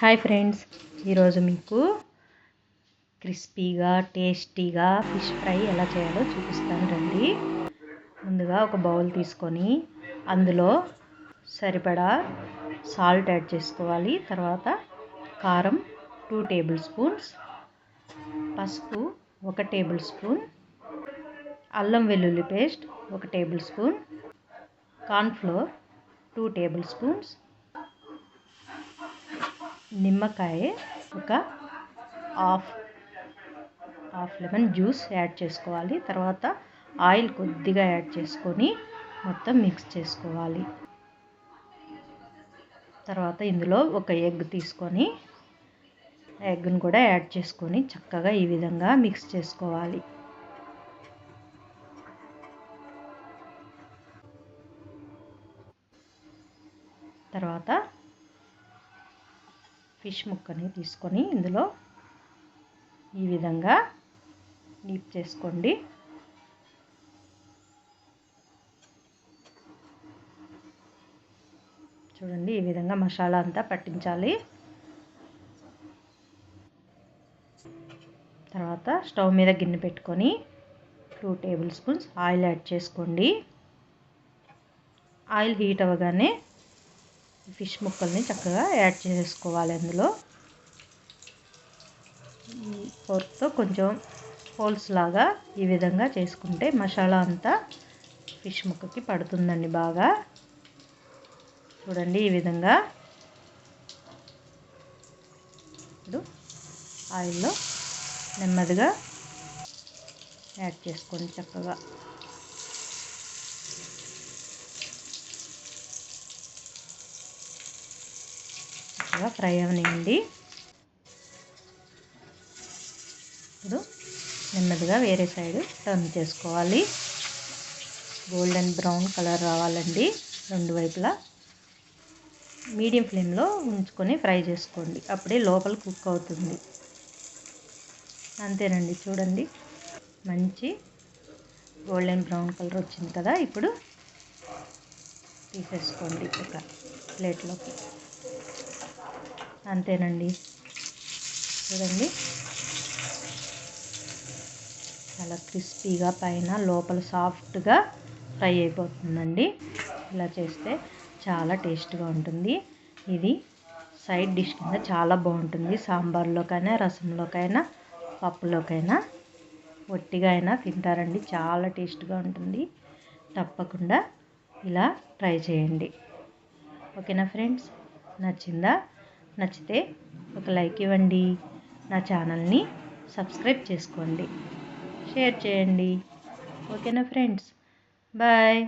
Hi friends ఈరోజు మీకు క్రిస్పీగా టేస్టీగా ఫిష్ ఫ్రై ఎలా చేయాలో చూపిస్తాను రండి. ముందుగా ఒక బౌల్ తీసుకొని అందులో సరిపడా సాల్ట్ యాడ్ చేసుకోవాలి. తర్వాత కారం టూ టేబుల్ స్పూన్స్ పసుపు ఒక టేబుల్ స్పూన్ అల్లం వెల్లుల్లి పేస్ట్ ఒక tablespoon cornflour two table spoons నిమ్మకాయ ఒక half half lemon juice add చేసుకోవాలి. తర్వాత ఆయిల్ కొద్దిగా యాడ్ చేసుకొని మొత్తం మిక్స్ చేసుకోవాలి. తర్వాత ఇందులో ఒక ఎగ్ తీసుకొని ఎగ్ను కూడా యాడ్ చేసుకొని చక్కగా ఈ విధంగా మిక్స్ చేసుకోవాలి. తర్వాత ఫిష్ ముక్కని తీసుకొని ఇందులో ఈ విధంగా డీప్ చేసుకోండి. చూడండి ఈ విధంగా మసాలా అంతా పట్టించాలి. తర్వాత స్టవ్ మీద గిన్నె పెట్టుకొని two table spoons oil add చేసుకోండి. ఆయిల్ హీట్ అవ్వగానే ఫిష్ ముక్కల్ని చక్కగా యాడ్ చేసుకోవాలి అందులో. ఫోర్క్తో కొంచెం హోల్స్ లాగా ఈ విధంగా చేసుకుంటే మసాలా అంతా ఫిష్ ముక్కకి పడుతుందండి బాగా. చూడండి ఈ విధంగా. ఇప్పుడు ఆయిల్లో నెమ్మదిగా యాడ్ చేసుకోండి చక్కగా చక్కగా ఫ్రై అవనివ్వండి ఇప్పుడు నెమ్మదిగా వేరే సైడ్ టర్న్ చేసుకోవాలి. గోల్డెన్ బ్రౌన్ కలర్ రావాలండి. రెండు వైపులా మీడియం ఫ్లేమ్లో ఉంచుకొని ఫ్రై చేసుకోండి. అప్పుడే లోపల కుక్ అవుతుంది. అంతేనండి. చూడండి. మంచి గోల్డెన్ బ్రౌన్ కలర్ వచ్చింది కదా. ఇప్పుడు తీసేసుకోండి ఒక ప్లేట్లోకి. అంతేనండి. చూడండి. చాలా క్రిస్పీగా పైన లోపల సాఫ్ట్గా ఫ్రై అయిపోతుందండి. ఇలా చేస్తే చాలా టేస్ట్గా ఉంటుంది. ఇది సైడ్ డిష్ కింద చాలా బాగుంటుంది. సాంబార్లోకైనా రసంలోకైనా పప్పులోకైనా. ఒట్టిగా అయినా తింటారండి. చాలా టేస్ట్గా ఉంటుంది. తప్పకుండా ఇలా ట్రై చేయండి. ఓకేనా ఫ్రెండ్స్? నచ్చిందా? నచ్చితే ఒక లైక్ ఇవ్వండి. నా ఛానల్ని సబ్స్క్రైబ్ చేసుకోండి. షేర్ చేయండి. ఓకేనా ఫ్రెండ్స్? బాయ్.